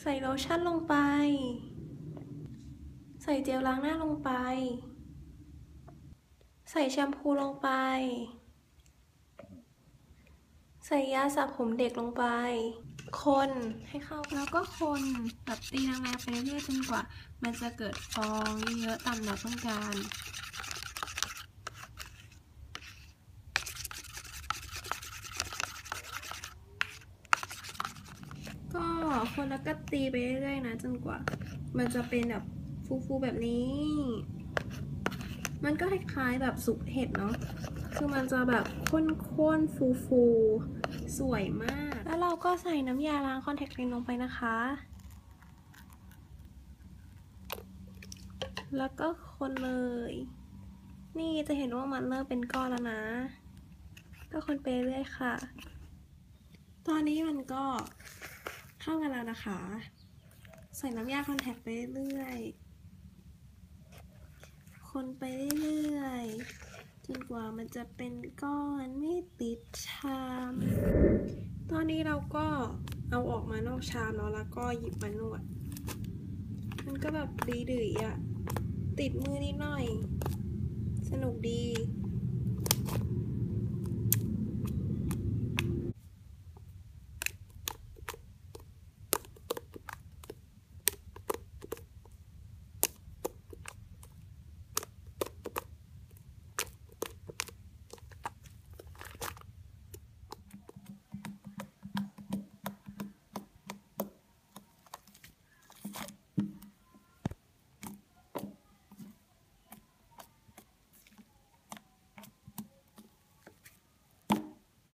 ใส่โลชั่นลงไป ใส่เจลล้างหน้าลงไป ใส่แชมพูลงไป ใส่ยาสระผมเด็กลงไป คนให้เข้าแล้วก็คนแบบตีแรงๆไปเรื่อยๆจนกว่า มันจะเกิดฟองเยอะๆตามเราต้องการ ก็คนแล้วก็ตีไปเรื่อยๆนะจนกว่า มันจะเป็นแบบฟูๆแบบนี้ มันก็คล้ายๆแบบสุกเห็ดเนาะคือมันจะแบบข้นๆฟูๆสวยมาก แล้วเราก็ใส่น้ำยาล้างคอนแทคเลนส์ลงไปนะคะ แล้วก็คนเลย นี่จะเห็นว่ามันเริ่มเป็นก้อนแล้วนะ ก็คนไปเรื่อยค่ะ ตอนนี้มันก็เข้ากั นแล้วนะคะ ใส่น้ำยาคอนแทคไปเรื่อยๆคนไปเรื่อยๆจนกว่ามันจะเป็นก้อนไม่ติดชาม ตอนนี้เราก็เอาออกมานอกชามแล้วแล้วก็หยิบมานวด มันก็แบบดีดื๋ยอะติดมือนิดหน่อย สนุกดี